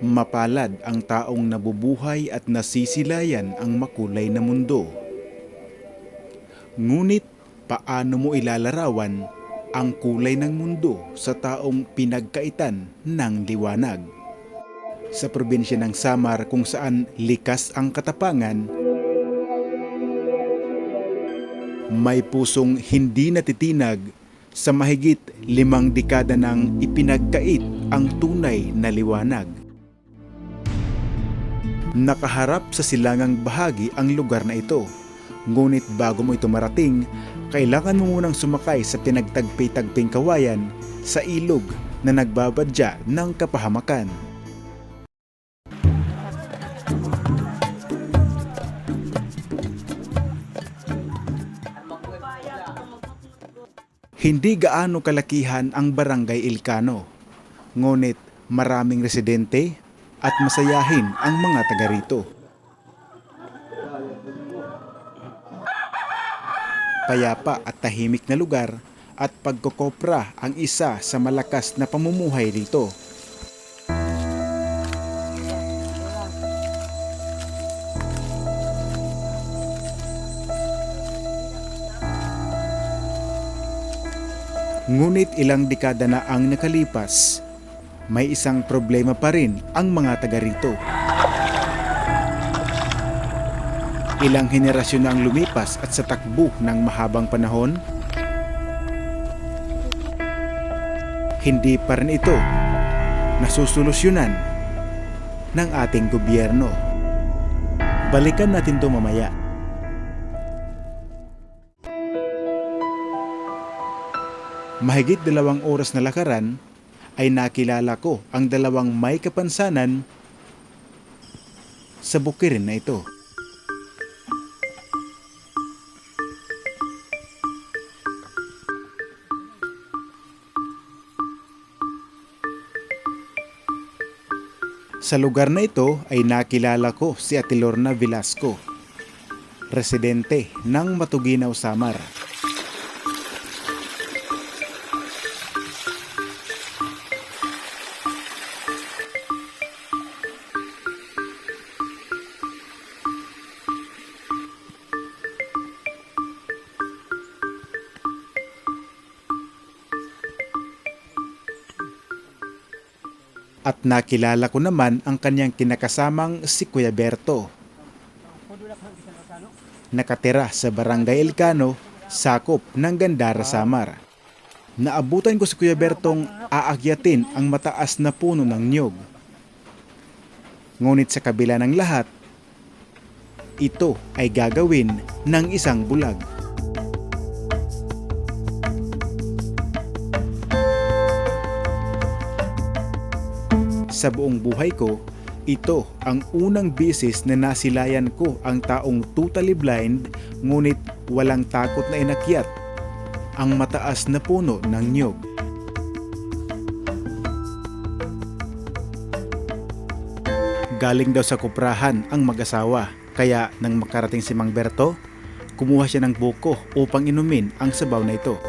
Mapalad ang taong nabubuhay at nasisilayan ang makulay na mundo. Ngunit paano mo ilalarawan ang kulay ng mundo sa taong pinagkaitan ng liwanag? Sa probinsya ng Samar kung saan likas ang katapangan, may pusong hindi natitinag sa mahigit limang dekada nang ipinagkait ang tunay na liwanag. Nakaharap sa silangang bahagi ang lugar na ito. Ngunit bago mo ito marating, kailangan mo munang sumakay sa pinagtagpi-tagping kawayan sa ilog na nagbabadya ng kapahamakan. Hindi gaano kalakihan ang barangay Ilcano, ngunit maraming residente at masayahin ang mga taga rito. Payapa at tahimik na lugar at pagkokopra ang isa sa malakas na pamumuhay rito. Ngunit ilang dekada na ang nakalipas, may isang problema pa rin ang mga taga rito. Ilang henerasyon na ang lumipas at sa takbo ng mahabang panahon, hindi pa rin ito nasusolusyonan ng ating gobyerno. Balikan natin ito mamaya. Mahigit dalawang oras na lakaran ay nakilala ko ang dalawang may kapansanan sa bukirin na ito. Sa lugar na ito ay nakilala ko si Atilorna Velasco, residente ng Matuginaw, Samar. At nakilala ko naman ang kanyang kinakasamang si Kuya Berto. Nakatira sa Barangay Elcano, sakop ng Gandara, Samar. Naabutan ko si Kuya Bertong aagyatin ang mataas na puno ng niyog. Ngunit sa kabila ng lahat, ito ay gagawin ng isang bulag. Sa buong buhay ko, ito ang unang bisis na nasilayan ko ang taong totally blind ngunit walang takot na inakyat ang mataas na puno ng nyog. Galing daw sa kuprahan ang mag-asawa kaya nang makarating si Mang Berto, kumuha siya ng buko upang inumin ang sabaw na ito.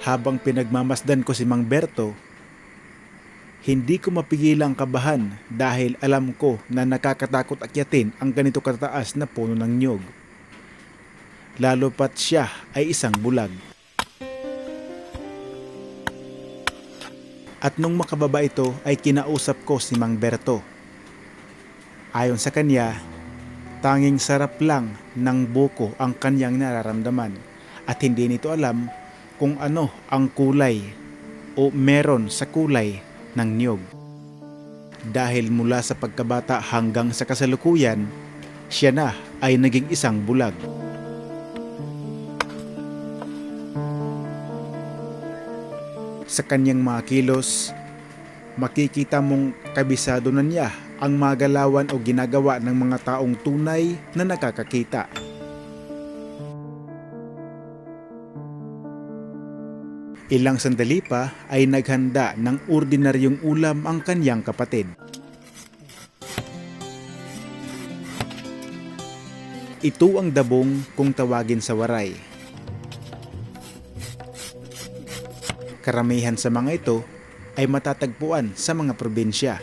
Habang pinagmamasdan ko si Mang Berto, hindi ko mapigilang kabahan dahil alam ko na nakakatakot akyatin ang ganito kataas na puno ng nyog. Lalo pat siya ay isang bulag. At nung makababa ito ay kinausap ko si Mang Berto. Ayon sa kanya, tanging sarap lang ng buko ang kanyang nararamdaman at hindi nito alam kung ano ang kulay o meron sa kulay ng niyog. Dahil mula sa pagkabata hanggang sa kasalukuyan, siya na ay naging isang bulag. Sa kanyang mga kilos, makikita mong kabisado na niya ang magalawan o ginagawa ng mga taong tunay na nakakakita. Ilang sandali pa ay naghanda ng ordinaryong ulam ang kanyang kapatid. Ito ang dabong kung tawagin sa waray. Karamihan sa mga ito ay matatagpuan sa mga probinsya.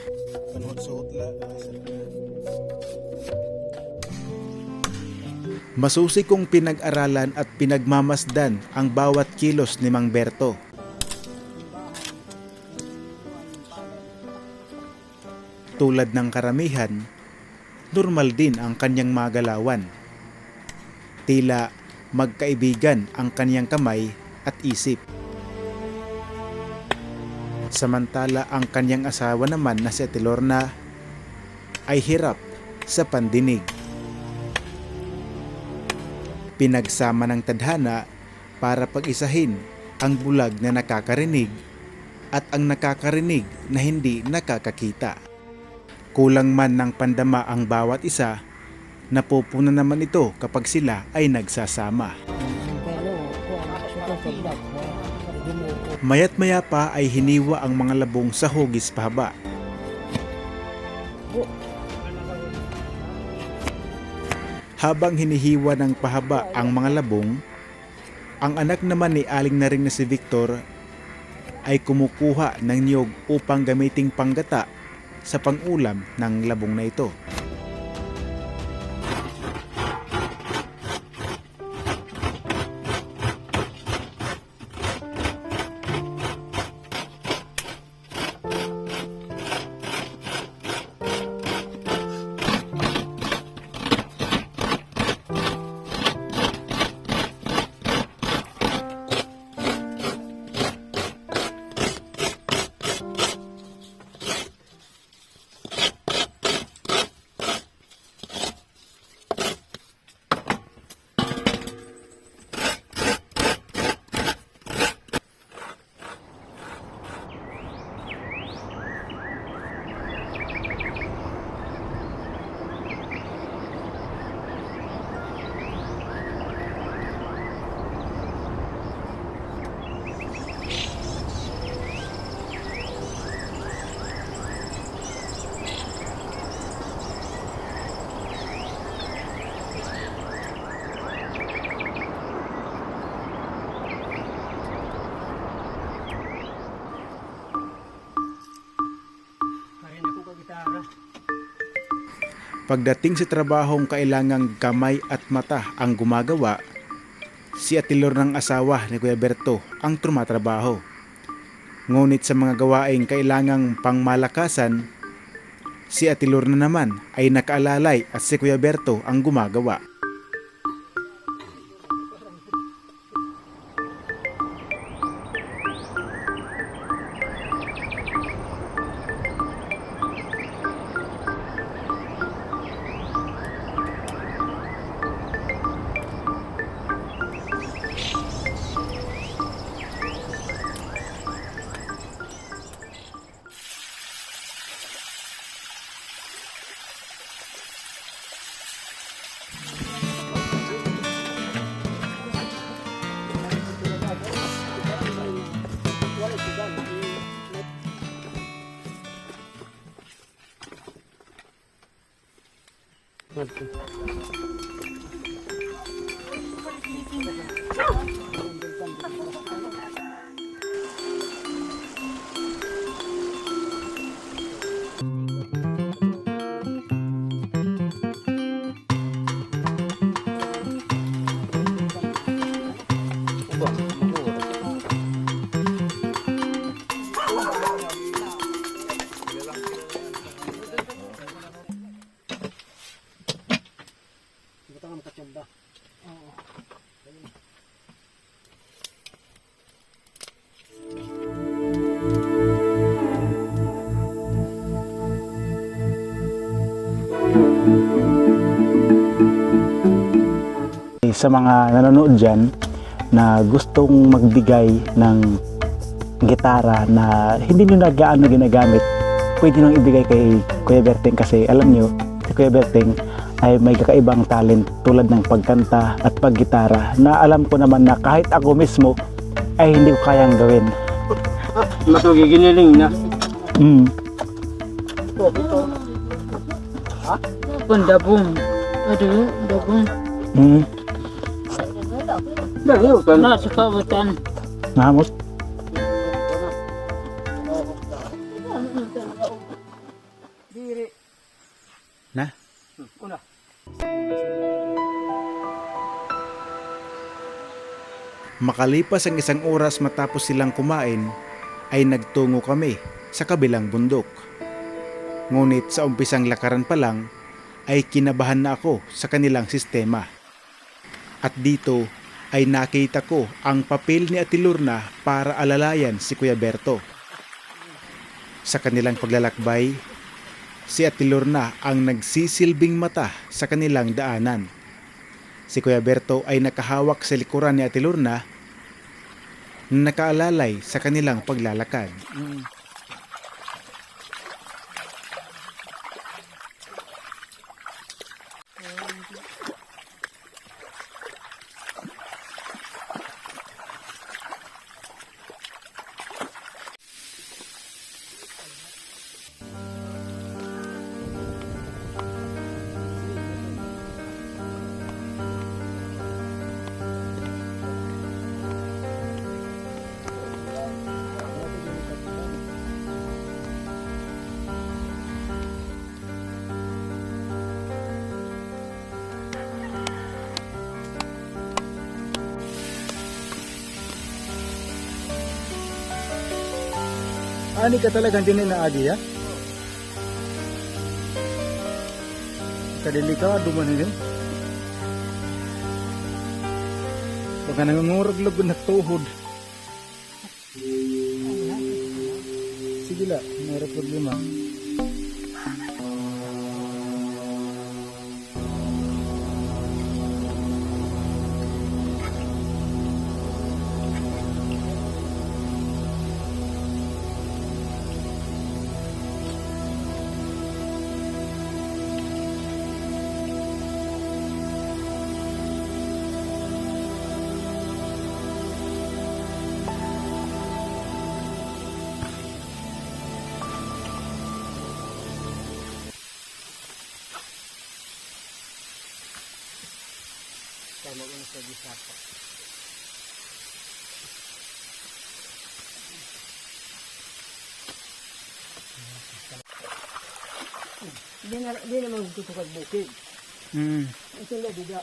Masusi kong pinag-aralan at pinagmamasdan ang bawat kilos ni Mang Berto. Tulad ng karamihan, normal din ang kanyang magalawan. Tila magkaibigan ang kanyang kamay at isip. Samantala ang kanyang asawa naman na si Ate Lorna ay hirap sa pandinig. Pinagsama ng tadhana para pag-isahin ang bulag na nakakarinig at ang nakakarinig na hindi nakakakita. Kulang man ng pandama ang bawat isa, napupuna naman ito kapag sila ay nagsasama. Mayat maya pa ay hiniwa ang mga labong sa hugis pahaba. Habang hinihiwa ng pahaba ang mga labong, ang anak naman ni Aling na rin na si Victor ay kumukuha ng niyog upang gamiting panggata sa pangulam ng labong na ito. Pagdating sa trabahong kailangang kamay at mata ang gumagawa, si Atilor ng asawa ni Kuya Berto ang trumatrabaho. Ngunit sa mga gawaing kailangang pangmalakasan, si Atilor na naman ay nakaalalay at si Kuya Berto ang gumagawa. Sa mga nanonood dyan na gustong magbigay ng gitara na hindi nyo na gaano ginagamit, pwede nang ibigay kay Kuya Berting kasi alam nyo, si Kuya Berting ay may kakaibang talent tulad ng pagkanta at paggitara na alam ko naman na kahit ako mismo ay hindi ko kayang gawin. Mas magiginiling na. Mm. Pun dabung. Aduh, dabung. Mm. Nak suka hutan. Namos. Na? Una. Makalipas ang isang oras matapos silang kumain, ay nagtungo kami sa kabilang bundok. Ngunit sa umpisang lakaran pa lang, ay kinabahan na ako sa kanilang sistema. At dito ay nakita ko ang papel ni Atilurna para alalayan si Kuya Berto. Sa kanilang paglalakbay, si Atilurna ang nagsisilbing mata sa kanilang daanan. Si Kuya Berto ay nakahawak sa likuran ni Ate Lorna na nakaalalay sa kanilang paglalakad. Ani ka talagang din na adi ya? Kadelikado man ini. Baka nangungurag labo na tuhod. Sige la, mayroon problema. Di na, di naman gusto kag bukid. Hmm. Ito lang dida.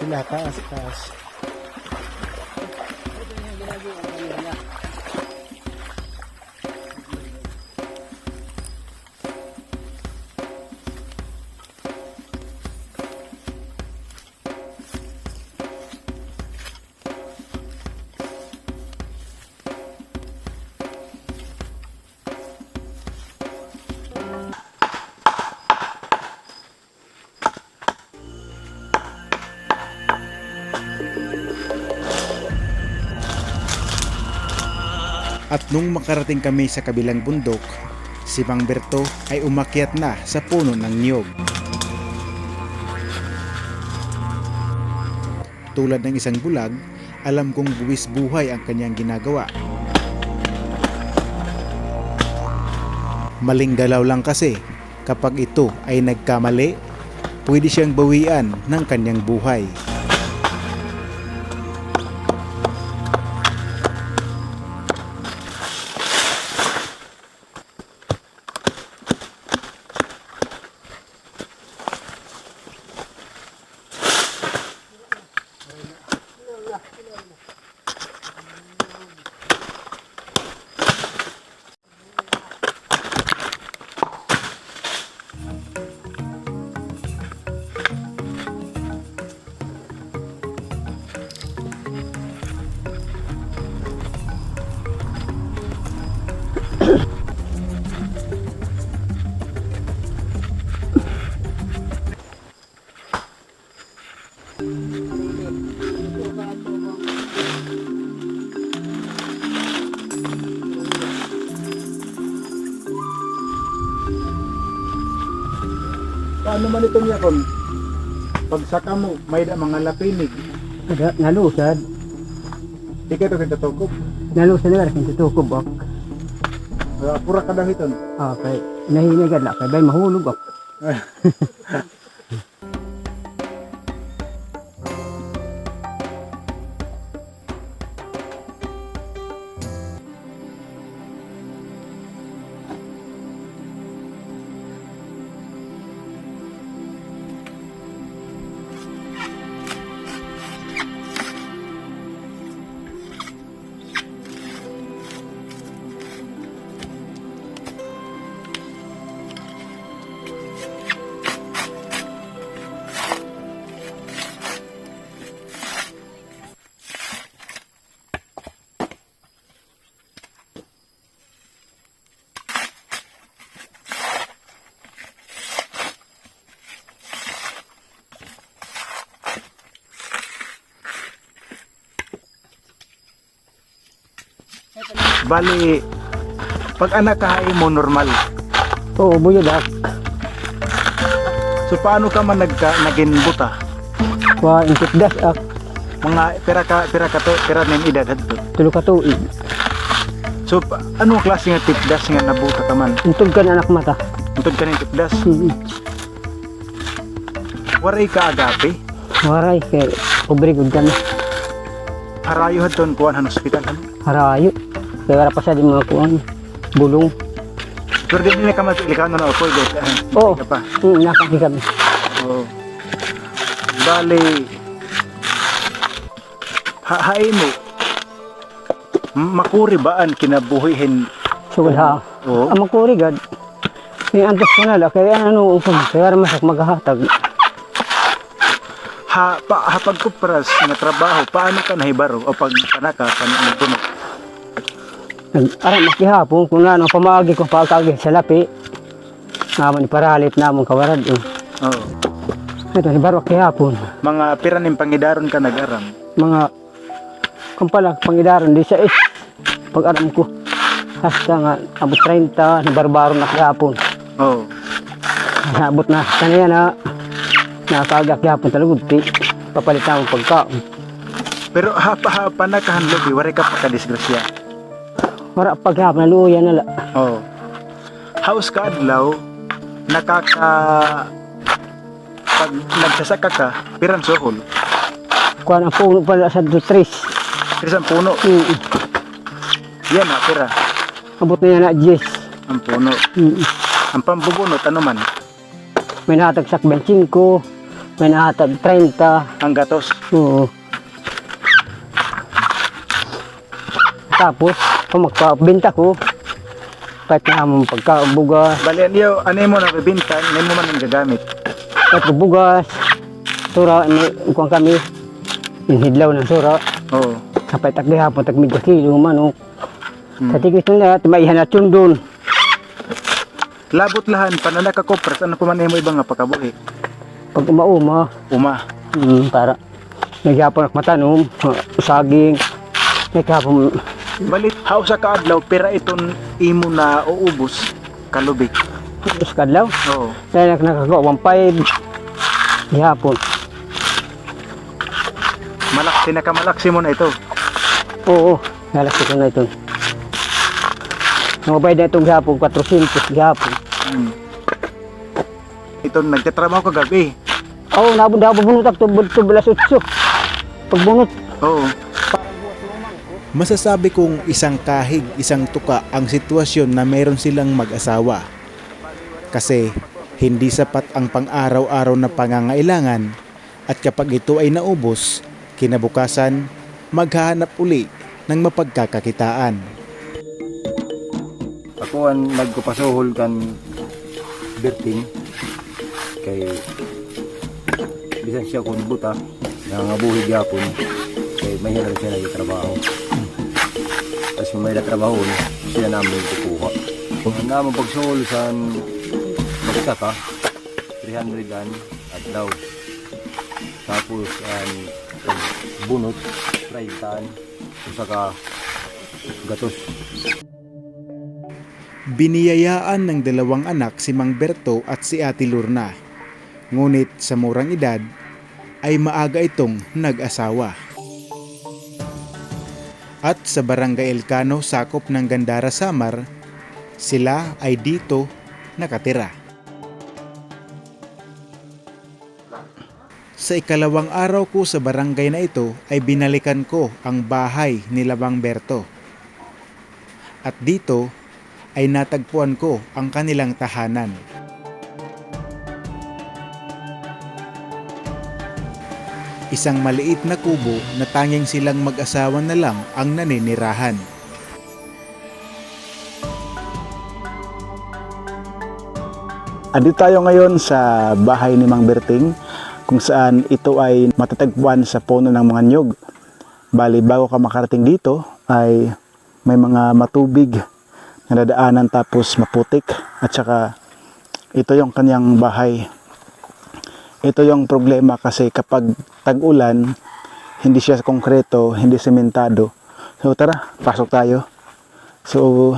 Sila taas, taas. At nung makarating kami sa kabilang bundok, si Mang Berto ay umakyat na sa puno ng niyog. Tulad ng isang bulag, alam kong buwis buhay ang kanyang ginagawa. Maling galaw lang kasi kapag ito ay nagkamali, pwede siyang bawian ng kanyang buhay. Paano man ito niya kon? Pag saka mo, may da mga lapinig. Ada, nalusad. Di ka ito kitutukob. Nalusad na rin tutukob ak. Uh, pura ka dahiton. Ah, kay nahinigad na kay bay mahulog ak. Bali, pag anak kahain mo normal. Oo, buyod ak. So paano ka man nagka, naging buta? Wa intit das ak. Mga pera ka pera ka to, pera nin edad hadto. Tulo ka tuig. So pa- anong klase nga tipdas nga nabuta ka man? Untog ka na anak mata. Untod ka ning tipdas. Hmm. Waray ka agape. Waray kay obrigod ka na. Harayo hadton kuan han hospital han. Harayo. Kaya pa sa di mga kuan. Bulong. Pero di na ka matilikan na ako guys. Oo. Ka pa. Hmm, nakaki kami. Oo. Bali ha hain mo. Makuri ba ang kinabuhihin? Sugod ha. Oo. Ang magkurigad. May antos ko na. Kaya ano, kaya masak maghahatag. Ha, pa, ha pagkupras nga trabaho, paano ka nahibaro o pag panaka panuno? Aram makihapon kung ano pamagi ko pagkagi sa lapi. Naman iparalit namon kawarad. Eh. Oo. Ito ni baro kihapon. Mga piraning pangidaron ka nag-aram. Mga kumpala pangidaron di sa is. Pag aram ko. Hasta nga abot 30 na barbaro na kihapon. Oo. Naabot na kanaya na nakagak kihapon talaga ti. Papalit na akong pagkaon. Pero ha, pa, ha panakahan lobi, wari ka pa kadisgrasya. Wala pagkahapon naluya na la. Oo. House ka adlaw, nakaka pag nagsasaka ka, piran sohol. Kuha ang puno pala sa dutris. Isang puno, Mm. yan na, pira. Abot na yan na 10. Ang puno. Mm. Ang pambubunot, ano man, May nahatag sa 25, may nahatag 30. ang gatos. Oo. Tapos, kung magpabenta ko, kahit na among pagkabugas, Bali, niyo, ano mo na bibinta, ngayon mo man ang gagamit. kahit bugas, sura, may kuwan kami, yung hidlaw ng sura, Oo. kapay tagli hapon, tag medyo kilo, manok. Hmm. Sa tigis nung lahat, may ihanat yun doon. Labot lahan, pananaka ko, pras, ano pa man mo ibang nga pakabuhi. Pag umauma, Uma. mm, para naghihapon at matanom, saging, naghihapon, Balit, house ka adlaw, pira iton imo na uubos, kalubik. tapos kadlaw. Oo. Dahil nakagawa, 1.5, gihapon. Malak, pinakamalaksi mo na ito. Oo, nalaki ko na ito. Nangabay na itong gihapon, 400 gihapon. Hmm. Ito, nagtatrabaho ka gabi. Oo, oh, nabunda ako belas utso. Pagbunot. Oo. Masasabi kong isang kahig, isang tuka ang sitwasyon na meron silang mag-asawa. Kasi hindi sapat ang pang-araw-araw na pangangailangan at kapag ito ay naubos, kinabukasan, maghahanap uli ng mapagkakakitaan. Ako ang nagkupasuhol kan Berting kay bisan siya kung buta nangabuhi gyapon kay mahirap siya nagtrabaho. Tapos kung may natrabaho siya namin kukuha. Kung naman pagsuhol sa magsaka 300 an adlaw. Tapos ang bunot 30 an saka gatos Biniyayaan ng dalawang anak si Mang Berto at si Ate Lurna. Ngunit sa murang edad ay maaga itong nag-asawa. At sa Barangay Elcano, sakop ng Gandara Samar, sila ay dito nakatira. Sa ikalawang araw ko sa barangay na ito ay binalikan ko ang bahay ni Labang Berto. At dito ay natagpuan ko ang kanilang tahanan. Isang maliit na kubo na tanging silang mag-asawa na lang ang naninirahan. Andito tayo ngayon sa bahay ni Mang Berting kung saan ito ay matatagpuan sa puno ng mga nyog. Bali, bago ka makarating dito ay may mga matubig na dadaanan tapos maputik at saka ito yung kanyang bahay. Ito yung problema kasi kapag tag-ulan, hindi siya konkreto, hindi sementado. So tara, pasok tayo. So,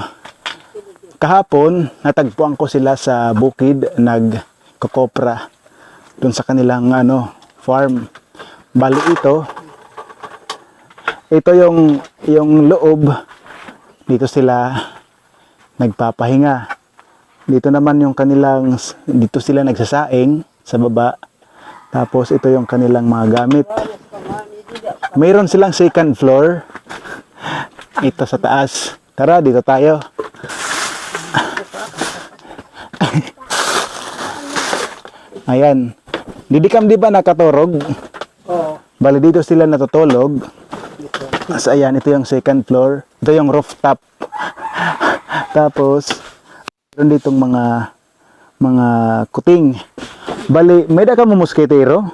kahapon natagpuan ko sila sa bukid nagkokopra doon sa kanilang ano farm bali ito ito yung yung loob dito sila nagpapahinga dito naman yung kanilang dito sila nagsasaing sa baba tapos ito yung kanilang mga gamit mayroon silang second floor ito sa taas tara dito tayo Ayan. Didikam di ba nakaturog? Oo. Bali dito sila natutulog. Tapos ayan, ito yung second floor. Ito yung rooftop. Tapos, meron ditong mga mga kuting. Bali, may da ka mo musketero.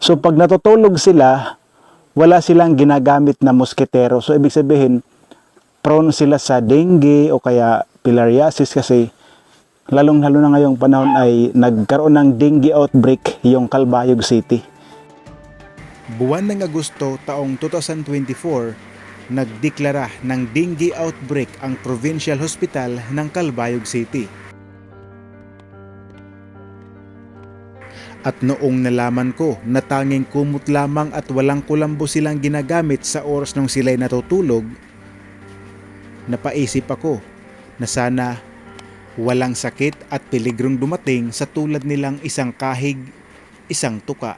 So pag natutulog sila, wala silang ginagamit na musketero. So ibig sabihin, prone sila sa dengue o kaya filariasis kasi lalong lalo na ngayong panahon ay nagkaroon ng dengue outbreak yung Calbayog City. Buwan ng Agosto taong 2024, nagdeklara ng dengue outbreak ang Provincial Hospital ng Calbayog City. At noong nalaman ko na tanging kumot lamang at walang kulambo silang ginagamit sa oras nung sila'y natutulog, napaisip ako na sana walang sakit at peligrong dumating sa tulad nilang isang kahig, isang tuka.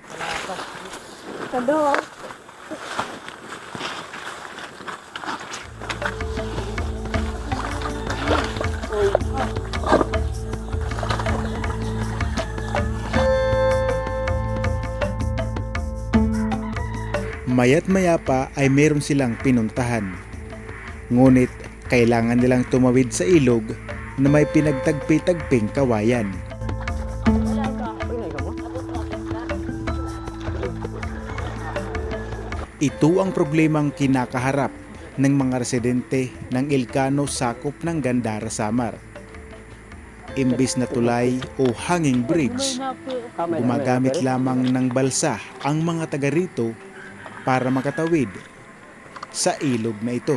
Mayat maya pa ay meron silang pinuntahan. Ngunit kailangan nilang tumawid sa ilog na may pinagtagpi-tagping kawayan. Ito ang problemang kinakaharap ng mga residente ng Ilcano sakop ng Gandara Samar. Imbis na tulay o hanging bridge, gumagamit lamang ng balsa ang mga taga rito para makatawid sa ilog na ito.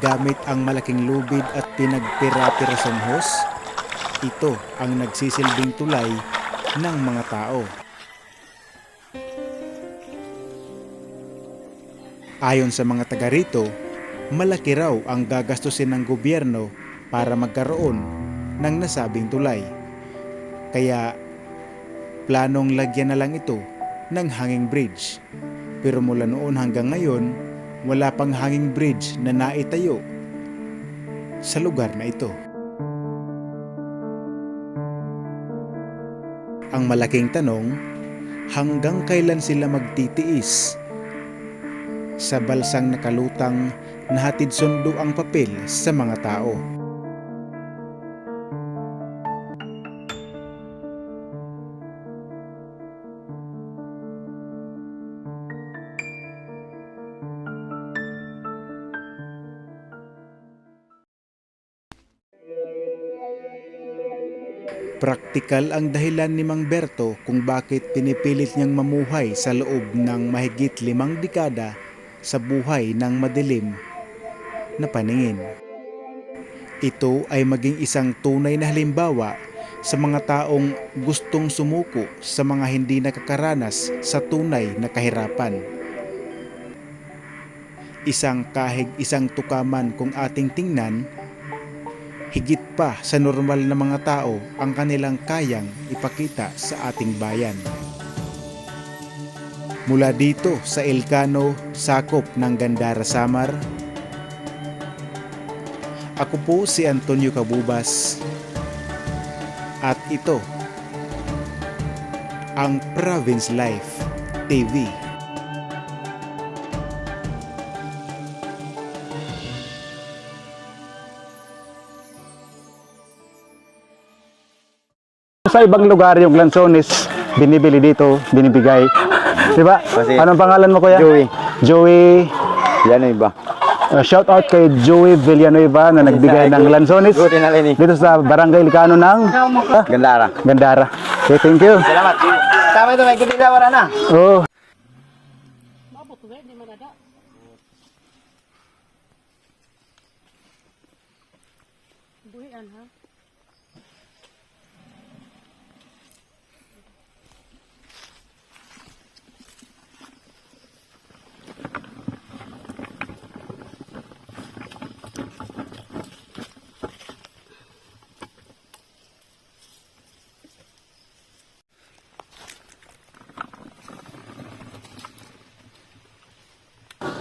Gamit ang malaking lubid at pinagpira-pirasong hose, ito ang nagsisilbing tulay ng mga tao. Ayon sa mga taga rito, malaki raw ang gagastusin ng gobyerno para magkaroon ng nasabing tulay. Kaya planong lagyan na lang ito ng hanging bridge. Pero mula noon hanggang ngayon, wala pang hanging bridge na naitayo sa lugar na ito. Ang malaking tanong, hanggang kailan sila magtitiis sa balsang nakalutang na hatid sundo ang papel sa mga tao? Praktikal ang dahilan ni Mang Berto kung bakit pinipilit niyang mamuhay sa loob ng mahigit limang dekada sa buhay ng madilim na paningin. Ito ay maging isang tunay na halimbawa sa mga taong gustong sumuko sa mga hindi nakakaranas sa tunay na kahirapan. Isang kahig isang tukaman kung ating tingnan, higit pa sa normal na mga tao ang kanilang kayang ipakita sa ating bayan. Mula dito sa Ilcano, sakop ng Gandara Samar, ako po si Antonio Cabubas at ito ang Province Life TV. Sa ibang lugar yung lansones, binibili dito, binibigay. Di ba? Kasi- Anong pangalan mo kuya? Joey. Joey. Yan na iba. Uh, shout out kay Joey Villanueva na nagbigay ng lansones Buti na rin eh. dito sa Barangay Ilcano ng ah, Gandara. Gandara. Okay, thank you. Salamat. Tama ito, may kundi na wala na. Oh.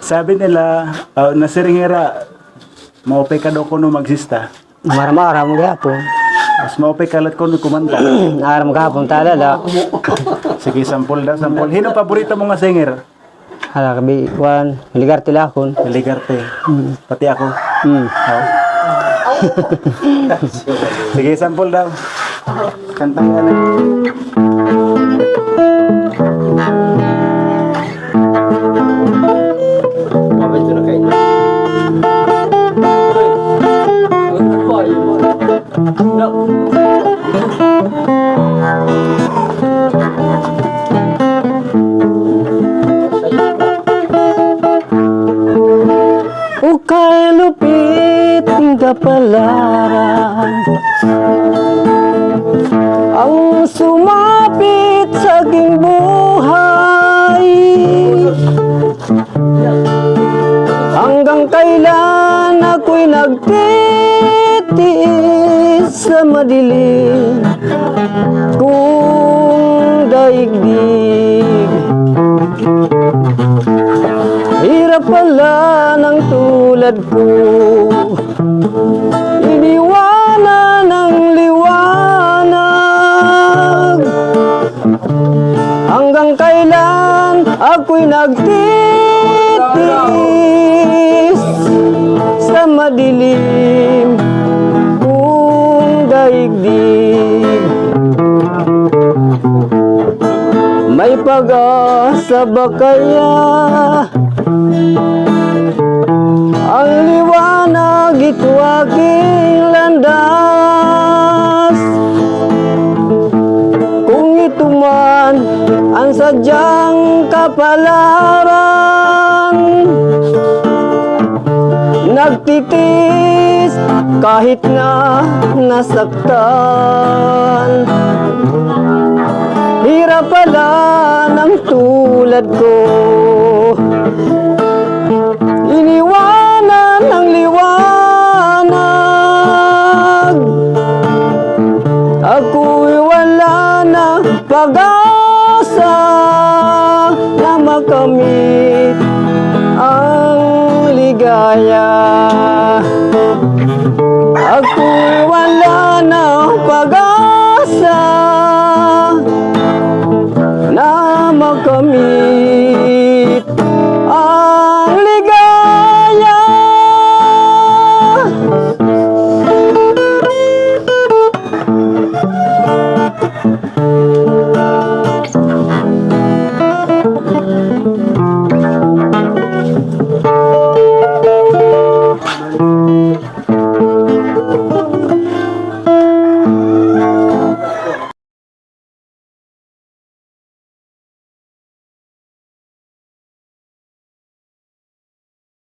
Sabi nila, uh, na siringera, maupay ka daw kuno magsista. Maram-aram gapon. Mas maupay kalat kuno kumanta. Aram gapon talala. Sige, sampol daw, sampol. Hino paborito mo nga singer? Hala kabi wan ligar tilakon. Ligarte. Pati ako. Hmm. Oh. Sige, sampol daw. Kantang nga lang. Ako'y nagtitiis Sa madilim kung daigdig May pag-asa ba kaya? Ang liwanag ito aking landas ang sadyang kapalaran. Nagtitis kahit na nasaktan. Hirap pala ng tulad ko. Iniwanan ng liwanag. Ako'y wala na pag-asa Yeah.